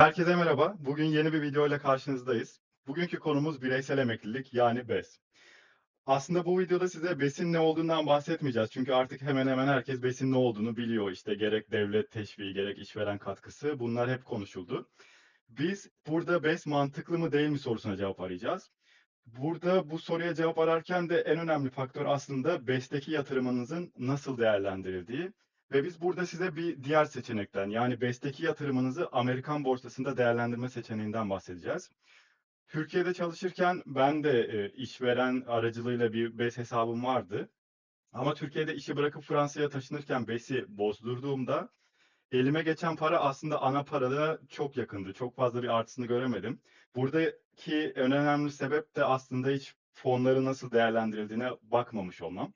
Herkese merhaba. Bugün yeni bir video ile karşınızdayız. Bugünkü konumuz bireysel emeklilik yani BES. Aslında bu videoda size BES'in ne olduğundan bahsetmeyeceğiz. Çünkü artık hemen hemen herkes BES'in ne olduğunu biliyor. İşte gerek devlet teşviği, gerek işveren katkısı bunlar hep konuşuldu. Biz burada BES mantıklı mı değil mi sorusuna cevap arayacağız. Burada bu soruya cevap ararken de en önemli faktör aslında BES'teki yatırımınızın nasıl değerlendirildiği. Ve biz burada size bir diğer seçenekten yani BES'teki yatırımınızı Amerikan borsasında değerlendirme seçeneğinden bahsedeceğiz. Türkiye'de çalışırken ben de e, işveren aracılığıyla bir BES hesabım vardı. Ama Türkiye'de işi bırakıp Fransa'ya taşınırken BES'i bozdurduğumda elime geçen para aslında ana parada çok yakındı. Çok fazla bir artısını göremedim. Buradaki en önemli sebep de aslında hiç fonları nasıl değerlendirildiğine bakmamış olmam.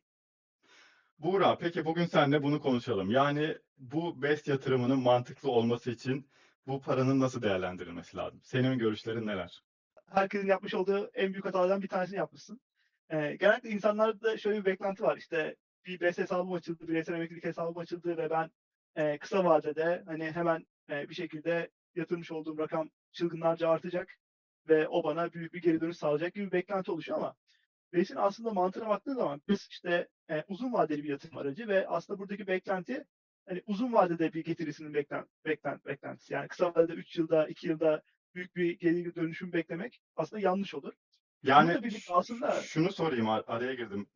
Buğra, peki bugün seninle bunu konuşalım. Yani bu BES yatırımının mantıklı olması için bu paranın nasıl değerlendirilmesi lazım? Senin görüşlerin neler? herkesin yapmış olduğu en büyük hatalardan bir tanesini yapmışsın. Ee, genellikle insanlarda şöyle bir beklenti var. İşte bir BES hesabım açıldı, bireysel emeklilik hesabım açıldı ve ben e, kısa vadede hani hemen e, bir şekilde yatırmış olduğum rakam çılgınlarca artacak ve o bana büyük bir geri dönüş sağlayacak gibi bir beklenti oluşuyor ama BES'in aslında mantığına baktığın zaman biz işte e, uzun vadeli bir yatırım aracı ve aslında buradaki beklenti hani uzun vadede bir getirisinin beklen, beklen, beklentisi. Yani kısa vadede 3 yılda, 2 yılda büyük bir geri dönüşüm beklemek aslında yanlış olur. Yani aslında şunu sorayım ar- araya girdim.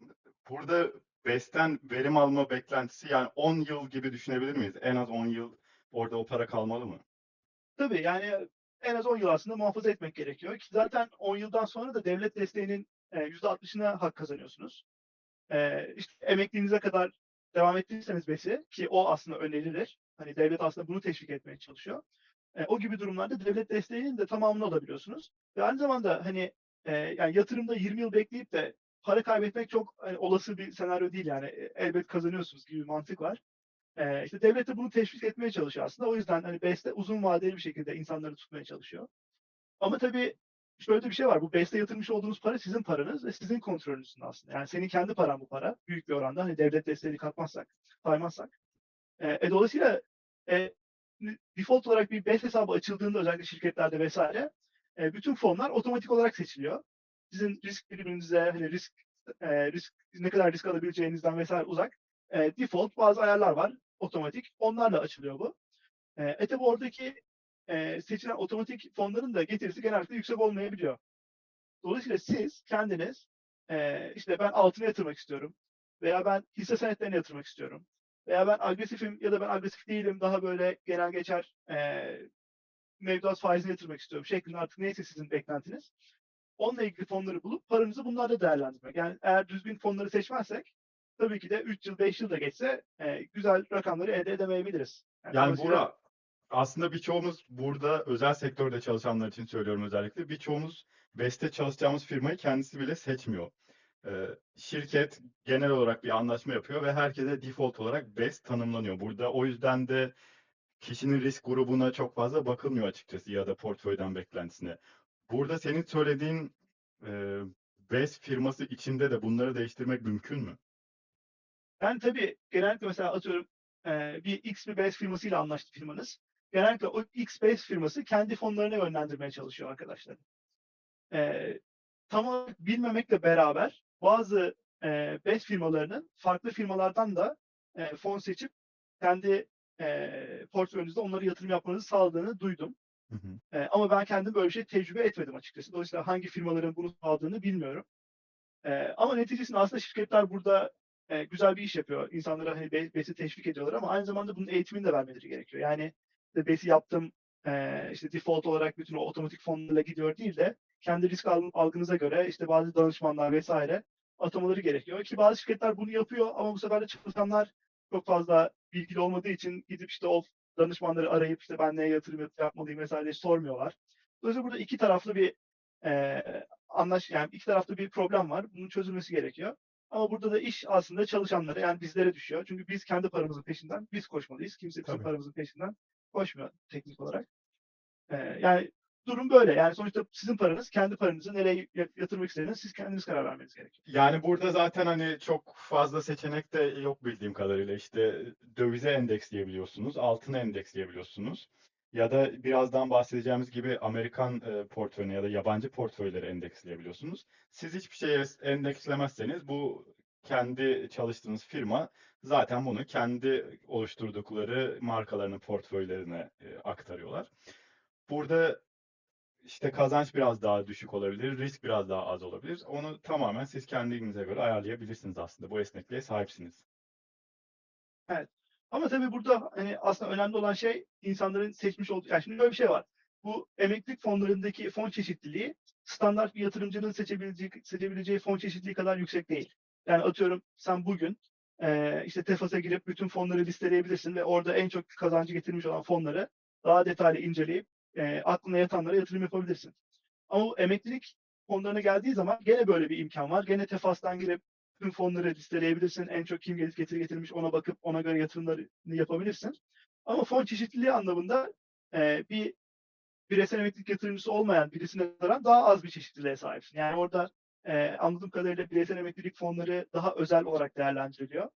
Burada BES'ten verim alma beklentisi yani 10 yıl gibi düşünebilir miyiz? En az 10 yıl orada o para kalmalı mı? tabii yani en az 10 yıl aslında muhafaza etmek gerekiyor. Ki zaten 10 yıldan sonra da devlet desteğinin e, %60'ına hak kazanıyorsunuz. E, işte emekliliğinize kadar devam ettirirseniz BES'i ki o aslında önerilir. Hani devlet aslında bunu teşvik etmeye çalışıyor. E, o gibi durumlarda devlet desteğinin de tamamını alabiliyorsunuz. Ve aynı zamanda hani e, yani yatırımda 20 yıl bekleyip de para kaybetmek çok hani, olası bir senaryo değil yani. E, elbet kazanıyorsunuz gibi bir mantık var. E, işte devlet de bunu teşvik etmeye çalışıyor aslında. O yüzden hani BES'te uzun vadeli bir şekilde insanları tutmaya çalışıyor. Ama tabii şöyle bir şey var. Bu BES'te yatırmış olduğunuz para sizin paranız ve sizin kontrolünüzün aslında. Yani senin kendi paran bu para. Büyük bir oranda hani devlet desteğini katmazsak, saymazsak. E, e, dolayısıyla e, default olarak bir BES hesabı açıldığında özellikle şirketlerde vesaire e, bütün fonlar otomatik olarak seçiliyor. Sizin risk biriminize hani risk e, risk ne kadar risk alabileceğinizden vesaire uzak e, default bazı ayarlar var otomatik. Onlarla açılıyor bu. E, e tabi oradaki e, seçilen otomatik fonların da getirisi genellikle yüksek olmayabiliyor. Dolayısıyla siz kendiniz e, işte ben altına yatırmak istiyorum veya ben hisse senetlerine yatırmak istiyorum veya ben agresifim ya da ben agresif değilim daha böyle genel geçer e, mevduat faizine yatırmak istiyorum şeklinde artık neyse sizin beklentiniz. Onunla ilgili fonları bulup paranızı bunlarda değerlendirmek. Yani eğer düzgün fonları seçmezsek tabii ki de 3 yıl 5 yıl da geçse e, güzel rakamları elde edemeyebiliriz. Yani dolayısıyla- Buğra, aslında birçoğumuz burada özel sektörde çalışanlar için söylüyorum özellikle. Birçoğumuz BES'te çalışacağımız firmayı kendisi bile seçmiyor. Ee, şirket genel olarak bir anlaşma yapıyor ve herkese default olarak BES tanımlanıyor. Burada o yüzden de kişinin risk grubuna çok fazla bakılmıyor açıkçası ya da portföyden beklentisine. Burada senin söylediğin e, BES firması içinde de bunları değiştirmek mümkün mü? Yani tabii genellikle mesela atıyorum e, bir X bir BES firmasıyla anlaştı firmanız. Genellikle o X BES firması kendi fonlarına yönlendirmeye çalışıyor arkadaşlar. E, tam olarak bilmemekle beraber bazı e, BES firmalarının farklı firmalardan da e, fon seçip kendi e, portföyünüzde onları yatırım yapmanızı sağladığını duydum. Hı hı. E, ama ben kendim böyle bir şey tecrübe etmedim açıkçası. Dolayısıyla hangi firmaların bunu sağladığını bilmiyorum. E, ama neticesinde aslında şirketler burada e, güzel bir iş yapıyor. İnsanlara hani be- BES'i teşvik ediyorlar ama aynı zamanda bunun eğitimini de vermeleri gerekiyor. Yani işte BES'i yaptım e, işte default olarak bütün o otomatik fonlarla gidiyor değil de kendi risk al- algınıza göre işte bazı danışmanlar vesaire atamaları gerekiyor. Ki bazı şirketler bunu yapıyor ama bu sefer de çalışanlar çok fazla bilgili olmadığı için gidip işte o danışmanları arayıp işte ben neye yatırım yap- yapmalıyım vesaire diye sormuyorlar. Dolayısıyla burada iki taraflı bir e, anlaş yani iki taraflı bir problem var. Bunun çözülmesi gerekiyor. Ama burada da iş aslında çalışanlara yani bizlere düşüyor. Çünkü biz kendi paramızın peşinden biz koşmalıyız. Kimse bizim Tabii. paramızın peşinden koşmuyor teknik olarak. Ee, yani durum böyle. Yani sonuçta sizin paranız, kendi paranızı nereye ya- yatırmak istediğiniz siz kendiniz karar vermeniz gerekiyor. Yani burada zaten hani çok fazla seçenek de yok bildiğim kadarıyla. İşte dövize endeksleyebiliyorsunuz, altına endeksleyebiliyorsunuz. Ya da birazdan bahsedeceğimiz gibi Amerikan e, portföyüne ya da yabancı portföyleri endeksleyebiliyorsunuz. Siz hiçbir şeye endekslemezseniz bu kendi çalıştığınız firma zaten bunu kendi oluşturdukları markalarının portföylerine e, aktarıyorlar. Burada işte kazanç biraz daha düşük olabilir, risk biraz daha az olabilir. Onu tamamen siz kendinize göre ayarlayabilirsiniz aslında. Bu esnekliğe sahipsiniz. Ama tabii burada hani aslında önemli olan şey insanların seçmiş olduğu. Yani şimdi böyle bir şey var. Bu emeklilik fonlarındaki fon çeşitliliği standart bir yatırımcının seçebileceği, seçebileceği fon çeşitliliği kadar yüksek değil. Yani atıyorum sen bugün eee işte Tefas'a girip bütün fonları listeleyebilirsin ve orada en çok kazancı getirmiş olan fonları daha detaylı inceleyip eee aklına yatanlara yatırım yapabilirsin. Ama bu emeklilik fonlarına geldiği zaman gene böyle bir imkan var. Gene Tefas'tan girip tüm fonları listeleyebilirsin. En çok kim gelir getiri getirmiş ona bakıp ona göre yatırımlarını yapabilirsin. Ama fon çeşitliliği anlamında eee, bir bireysel emeklilik yatırımcısı olmayan birisine nazaran daha az bir çeşitliliğe sahipsin. Yani orada eee, anladığım kadarıyla bireysel emeklilik fonları daha özel olarak değerlendiriliyor.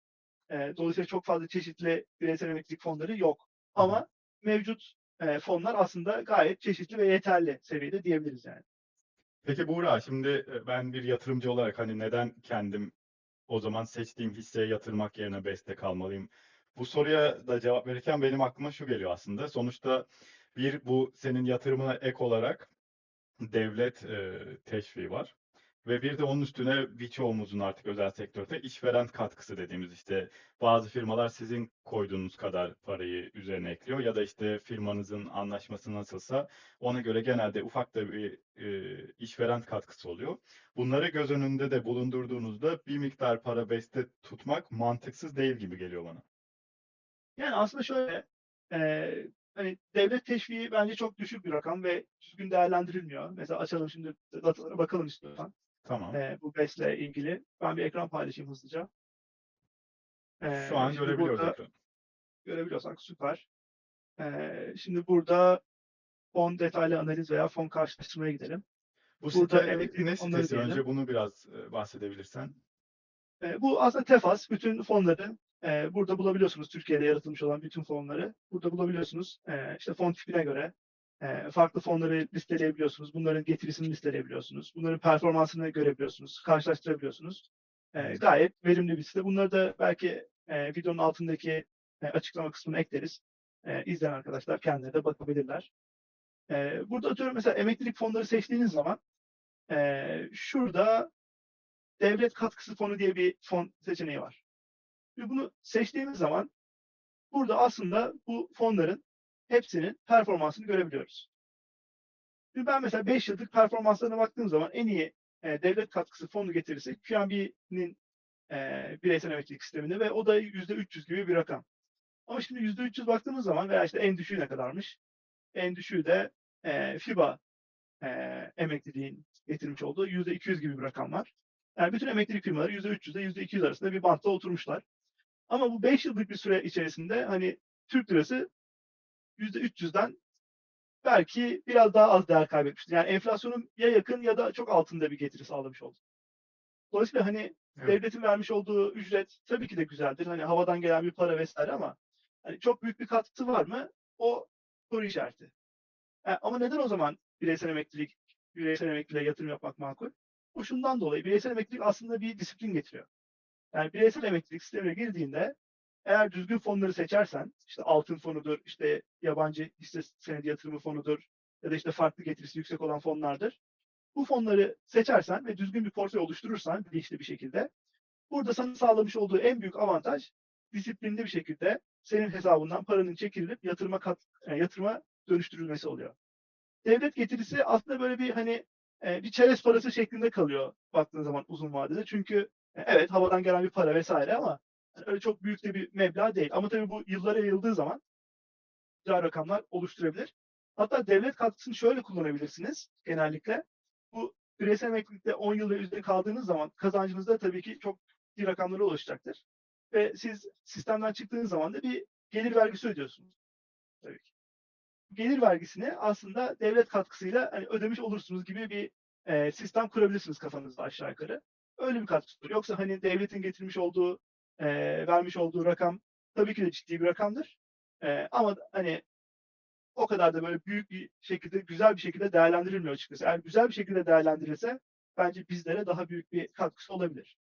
Eee, dolayısıyla çok fazla çeşitli bireysel emeklilik fonları yok. Ama mevcut eee, fonlar aslında gayet çeşitli ve yeterli seviyede diyebiliriz yani. Peki Buğra, şimdi e, ben bir yatırımcı olarak hani neden kendim o zaman seçtiğim hisseye yatırmak yerine BES'te kalmalıyım? Bu soruya da cevap verirken benim aklıma şu geliyor aslında. Sonuçta bir bu senin yatırımına ek olarak devlet e, teşviği var. Ve bir de onun üstüne birçoğumuzun artık özel sektörde işveren katkısı dediğimiz işte bazı firmalar sizin koyduğunuz kadar parayı üzerine ekliyor ya da işte firmanızın anlaşması nasılsa ona göre genelde ufak da bir e, işveren katkısı oluyor. Bunları göz önünde de bulundurduğunuzda bir miktar para beste tutmak mantıksız değil gibi geliyor bana. Yani aslında şöyle, eee, hani devlet teşviği bence çok düşük bir rakam ve düzgün değerlendirilmiyor. Mesela açalım şimdi datalara bakalım istiyorsan. Tamam. Eee, bu BES'le ilgili. Ben bir ekran paylaşayım hızlıca. Eee, Şu an görebiliyoruz burada ekranı. görebiliyorsak süper. Eee, şimdi burada fon detaylı analiz veya fon karşılaştırmaya gidelim. Bu Burada site emeklilik ne sitesi? Önce diyelim. bunu biraz e, bahsedebilirsen. Eee, bu aslında Tefas. Bütün fonları eee, burada bulabiliyorsunuz. Türkiye'de yaratılmış olan bütün fonları burada bulabiliyorsunuz. Eee, işte fon tipine göre farklı fonları listeleyebiliyorsunuz. Bunların getirisini listeleyebiliyorsunuz. Bunların performansını görebiliyorsunuz. Karşılaştırabiliyorsunuz. Eee, gayet verimli bir site. Bunları da belki eee, videonun altındaki eee, açıklama kısmına ekleriz. Eee, izleyen arkadaşlar kendileri de bakabilirler. Eee, burada atıyorum mesela emeklilik fonları seçtiğiniz zaman eee, şurada devlet katkısı fonu diye bir fon seçeneği var. Şimdi bunu seçtiğimiz zaman burada aslında bu fonların hepsinin performansını görebiliyoruz. Şimdi ben mesela 5 yıllık performanslarına baktığım zaman en iyi e, devlet katkısı fonu getirisi QNB'nin e, bireysel emeklilik sisteminde ve o da %300 gibi bir rakam. Ama şimdi %300 baktığımız zaman veya işte en düşüğü ne kadarmış? En düşüğü de e, FIBA e, emekliliğin getirmiş olduğu %200 gibi bir rakam var. Yani bütün emeklilik firmaları %300 ile %200 arasında bir bantta oturmuşlar. Ama bu 5 yıllık bir süre içerisinde hani Türk lirası %300'den belki biraz daha az değer kaybetmiştir. Yani enflasyonun ya yakın ya da çok altında bir getiri sağlamış oldu. Dolayısıyla hani Evet. devletin vermiş olduğu ücret tabii ki de güzeldir. Hani havadan gelen bir para vesaire ama hani çok büyük bir katkısı var mı? O soru işareti. E, ama neden o zaman bireysel emeklilik, bireysel emekliliğe yatırım yapmak makul? Bu şundan dolayı bireysel emeklilik aslında bir disiplin getiriyor. Yani bireysel emeklilik sistemine girdiğinde eğer düzgün fonları seçersen, işte altın fonudur, işte yabancı hisse senedi yatırımı fonudur ya da işte farklı getirisi yüksek olan fonlardır. Bu fonları seçersen ve düzgün bir portföy oluşturursan bilinçli bir şekilde burada sana sağlamış olduğu en büyük avantaj disiplinli bir şekilde senin hesabından paranın çekilip yatırıma kat, e, yatırıma dönüştürülmesi oluyor. Devlet getirisi aslında böyle bir hani e, bir çerez parası şeklinde kalıyor baktığın zaman uzun vadede. Çünkü e, evet havadan gelen bir para vesaire ama yani öyle çok büyük de bir meblağ değil. Ama tabii bu yıllara yayıldığı zaman güzel rakamlar oluşturabilir. Hatta devlet katkısını şöyle kullanabilirsiniz genellikle. Bu bireysel emeklilikte 10 yıl ve kaldığınız zaman kazancınız da tabii ki çok iyi rakamlara ulaşacaktır. Ve siz sistemden çıktığınız zaman da bir gelir vergisi ödüyorsunuz. Tabii ki. Gelir vergisini aslında devlet katkısıyla hani ödemiş olursunuz gibi bir e, sistem kurabilirsiniz kafanızda aşağı yukarı. Öyle bir katkısı. Yoksa hani devletin getirmiş olduğu, e, vermiş olduğu rakam tabii ki de ciddi bir rakamdır. E, ama hani o kadar da böyle büyük bir şekilde, güzel bir şekilde değerlendirilmiyor açıkçası. Eğer güzel bir şekilde değerlendirilse bence bizlere daha büyük bir katkısı olabilir.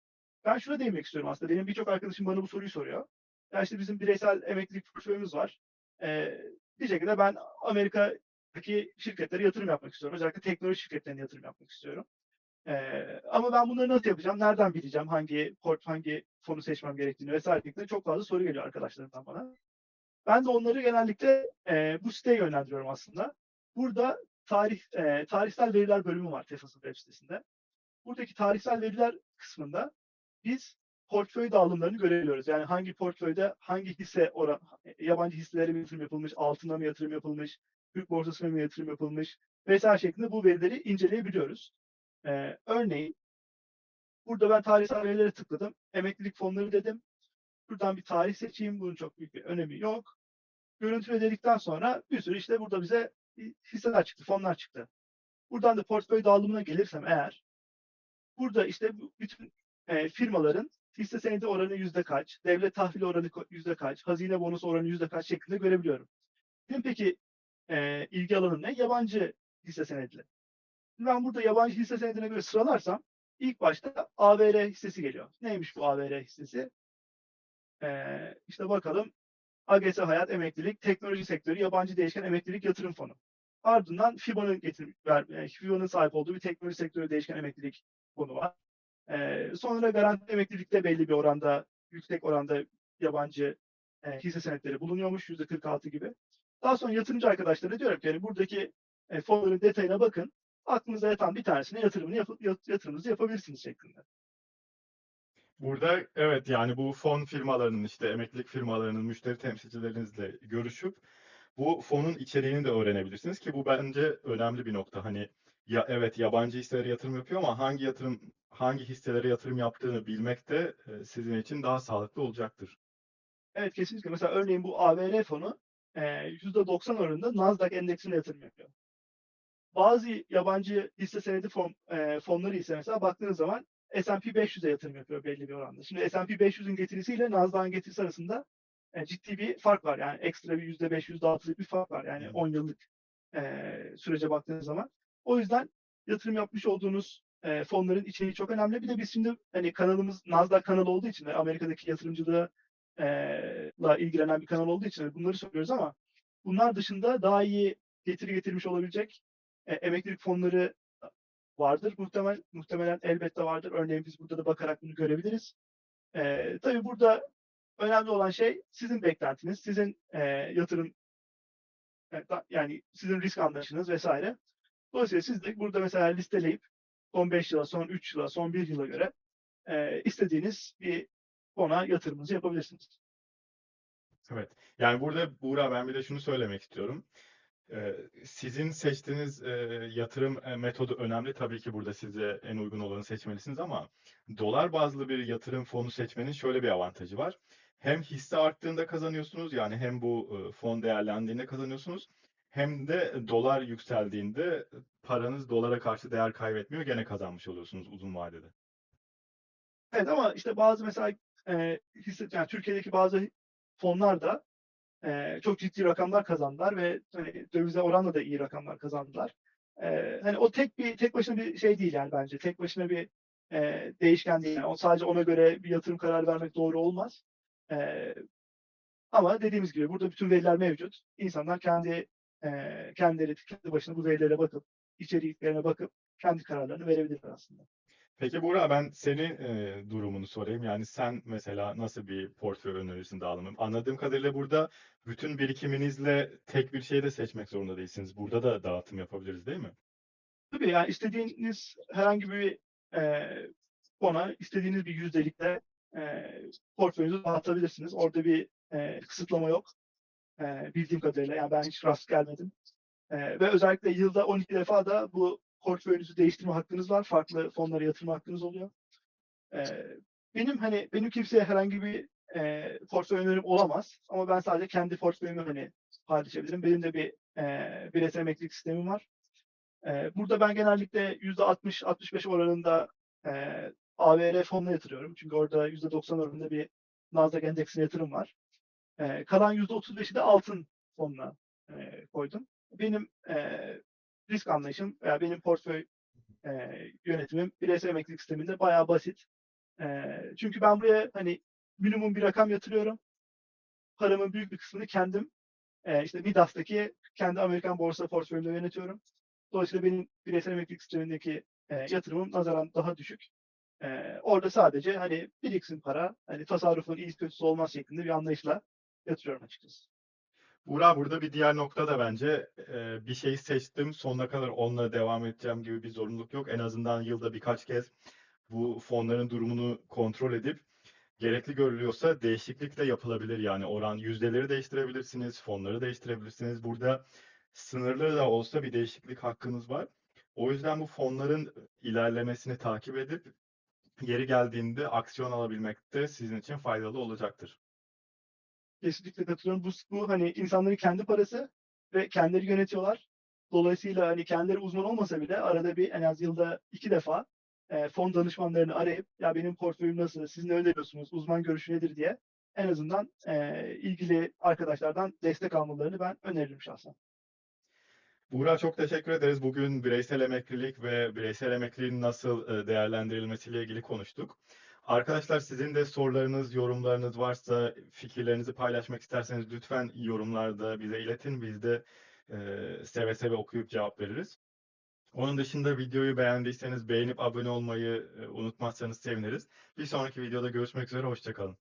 Ben şuna değinmek istiyorum aslında. Benim birçok arkadaşım bana bu soruyu soruyor. Ya işte bizim bireysel emeklilik portföyümüz var. Ee, bir şekilde ben Amerika'daki şirketlere yatırım yapmak istiyorum. Özellikle teknoloji şirketlerine yatırım yapmak istiyorum. Ee, ama ben bunları nasıl yapacağım? Nereden bileceğim hangi port, hangi fonu seçmem gerektiğini vesaire şeklinde çok fazla soru geliyor arkadaşlarımdan bana. Ben de onları genellikle e, bu siteye yönlendiriyorum aslında. Burada tarih e, tarihsel veriler bölümü var Tefas'ın web sitesinde. Buradaki tarihsel veriler kısmında biz portföy dağılımlarını görebiliyoruz. Yani hangi portföyde hangi hisse oran, yabancı hisselere mi yatırım yapılmış, altına mı yatırım yapılmış, Türk borsasına mı yatırım yapılmış vesaire şeklinde bu verileri inceleyebiliyoruz. Ee, örneğin burada ben tarihsel verilere tıkladım. Emeklilik fonları dedim. Buradan bir tarih seçeyim. Bunun çok büyük bir önemi yok. Görüntüle dedikten sonra bir sürü işte burada bize hisseler çıktı, fonlar çıktı. Buradan da portföy dağılımına gelirsem eğer burada işte bütün e, firmaların hisse senedi oranı yüzde kaç, devlet tahvili oranı yüzde kaç, hazine bonusu oranı yüzde kaç şeklinde görebiliyorum. Peki e, ilgi alanım ne? Yabancı hisse senedi. Ben burada yabancı hisse senedine göre sıralarsam ilk başta AVR hissesi geliyor. Neymiş bu AVR hissesi? Ee, işte bakalım AGS Hayat Emeklilik Teknoloji Sektörü Yabancı Değişken Emeklilik Yatırım Fonu. Ardından FIBA'nın e, FIBA'nın sahip olduğu bir teknoloji sektörü değişken emeklilik fonu var. Ee, sonra garanti emeklilikte belli bir oranda, yüksek oranda yabancı e, hisse senetleri bulunuyormuş yüzde 46 gibi. Daha sonra yatırımcı arkadaşlara diyorum ki yani buradaki e, fonların detayına bakın. Aklınıza yatan bir tanesine yatırımını yapıp yat- yatırımınızı yapabilirsiniz şeklinde. Burada evet yani bu fon firmalarının işte emeklilik firmalarının müşteri temsilcilerinizle görüşüp bu fonun içeriğini de öğrenebilirsiniz ki bu bence önemli bir nokta. Hani ya evet yabancı hisselere yatırım yapıyor ama hangi yatırım hangi hisselere yatırım yaptığını bilmek de e, sizin için daha sağlıklı olacaktır. Evet kesinlikle. Mesela örneğin bu AVR fonu e, %90 oranında Nasdaq endeksine yatırım yapıyor. Bazı yabancı hisse senedi fon, e, fonları ise mesela baktığınız zaman S&P 500'e yatırım yapıyor belli bir oranda. Şimdi S&P 500'ün getirisiyle Nasdaq'ın getirisi arasında e, ciddi bir fark var. Yani ekstra bir %5, %6'lık bir fark var. Yani Evet. 10 yıllık e, sürece baktığınız zaman. O yüzden yatırım yapmış olduğunuz e, fonların içeriği çok önemli. Bir de biz şimdi hani kanalımız Nasdaq kanalı olduğu için ve Amerika'daki yatırımcılığı e, la ilgilenen bir kanal olduğu için bunları söylüyoruz ama bunlar dışında daha iyi getiri getirmiş olabilecek e, emeklilik fonları vardır. Muhtemel, muhtemelen elbette vardır. Örneğin biz burada da bakarak bunu görebiliriz. E, tabii burada önemli olan şey sizin beklentiniz, sizin e, yatırım e, yani sizin risk anlayışınız vesaire. Dolayısıyla siz de burada mesela listeleyip son 5 yıla, son 3 yıla, son 1 yıla göre e, istediğiniz bir fona yatırımınızı yapabilirsiniz. Evet. Yani burada Buğra ben bir de şunu söylemek istiyorum. Sizin seçtiğiniz yatırım metodu önemli. Tabii ki burada size en uygun olanı seçmelisiniz ama dolar bazlı bir yatırım fonu seçmenin şöyle bir avantajı var. Hem hisse arttığında kazanıyorsunuz yani hem bu fon değerlendiğinde kazanıyorsunuz hem de dolar yükseldiğinde paranız dolara karşı değer kaybetmiyor gene kazanmış oluyorsunuz uzun vadede. Evet ama işte bazı mesela e, hisse, yani Türkiye'deki bazı fonlar da e, çok ciddi rakamlar kazandılar ve hani, dövize oranla da iyi rakamlar kazandılar. E, hani o tek bir tek başına bir şey değil yani bence. Tek başına bir e, değişken değil. Yani o sadece ona göre bir yatırım kararı vermek doğru olmaz. E, ama dediğimiz gibi burada bütün veriler mevcut. İnsanlar kendi e, kendileri kendi başına bu verilere bakıp içeriklerine bakıp kendi kararlarını verebilirler aslında. Peki Buğra ben senin e, durumunu sorayım. Yani sen mesela nasıl bir portföy önerirsin dağılımı? Anladığım kadarıyla burada bütün birikiminizle tek bir şey de seçmek zorunda değilsiniz. Burada da dağıtım yapabiliriz değil mi? Tabii yani istediğiniz herhangi bir e, fona istediğiniz bir yüzdelikle e, portföyünüzü dağıtabilirsiniz. Orada bir e, kısıtlama yok. E, bildiğim kadarıyla yani ben hiç rast gelmedim. E, ve özellikle yılda 12 defa da bu portföyünüzü değiştirme hakkınız var. Farklı fonlara yatırma hakkınız oluyor. E, benim hani benim kimseye herhangi bir e, portföy önerim olamaz. Ama ben sadece kendi portföyümü hani paylaşabilirim. Benim de bir e, bireysel emeklilik sistemim var. Ee, Burada ben genellikle %60-65 oranında e, AVR fonuna yatırıyorum. Çünkü orada %90 oranında bir Nasdaq endeksine yatırım var. Ee, kalan %35'i de altın fonuna eee, koydum. Benim, eee, risk anlayışım veya benim portföy, eee, yönetimim bireysel emeklilik sisteminde bayağı basit. Eee, çünkü ben buraya, hani, minimum bir rakam yatırıyorum. Paramın büyük bir kısmını kendim, eee, işte Midas'taki kendi Amerikan borsa portföyümle yönetiyorum. Dolayısıyla benim bireysel emeklilik sistemindeki, eee, yatırımım nazaran daha düşük. Eee, orada sadece, hani, biriksin para, hani, tasarrufun iyisi kötüsü olmaz şeklinde bir anlayışla yatırıyorum açıkçası. Buğra burada bir diğer nokta da bence eee, bir şeyi seçtim sonuna kadar onunla devam edeceğim gibi bir zorunluluk yok. En azından yılda birkaç kez bu fonların durumunu kontrol edip gerekli görülüyorsa değişiklik de yapılabilir. Yani oran yüzdeleri değiştirebilirsiniz, fonları değiştirebilirsiniz. Burada sınırlı da olsa bir değişiklik hakkınız var. O yüzden bu fonların ilerlemesini takip edip yeri geldiğinde aksiyon alabilmek de sizin için faydalı olacaktır. Kesinlikle katılıyorum. Bu, bu hani insanların kendi parası ve kendileri yönetiyorlar. Dolayısıyla hani kendileri uzman olmasa bile arada bir en az yılda iki defa e, fon danışmanlarını arayıp ya benim portföyüm nasıl, siz ne öneriyorsunuz, uzman görüşü nedir diye en azından e, ilgili arkadaşlardan destek almalarını ben öneririm şahsen. Buğra çok teşekkür ederiz. Bugün bireysel emeklilik ve bireysel emekliliğin nasıl e, değerlendirilmesiyle ilgili konuştuk. Arkadaşlar sizin de sorularınız, yorumlarınız varsa, fikirlerinizi paylaşmak isterseniz lütfen yorumlarda bize iletin. Biz de e, seve seve okuyup cevap veririz. Onun dışında videoyu beğendiyseniz beğenip abone olmayı e, unutmazsanız seviniriz. Bir sonraki videoda görüşmek üzere, hoşça kalın.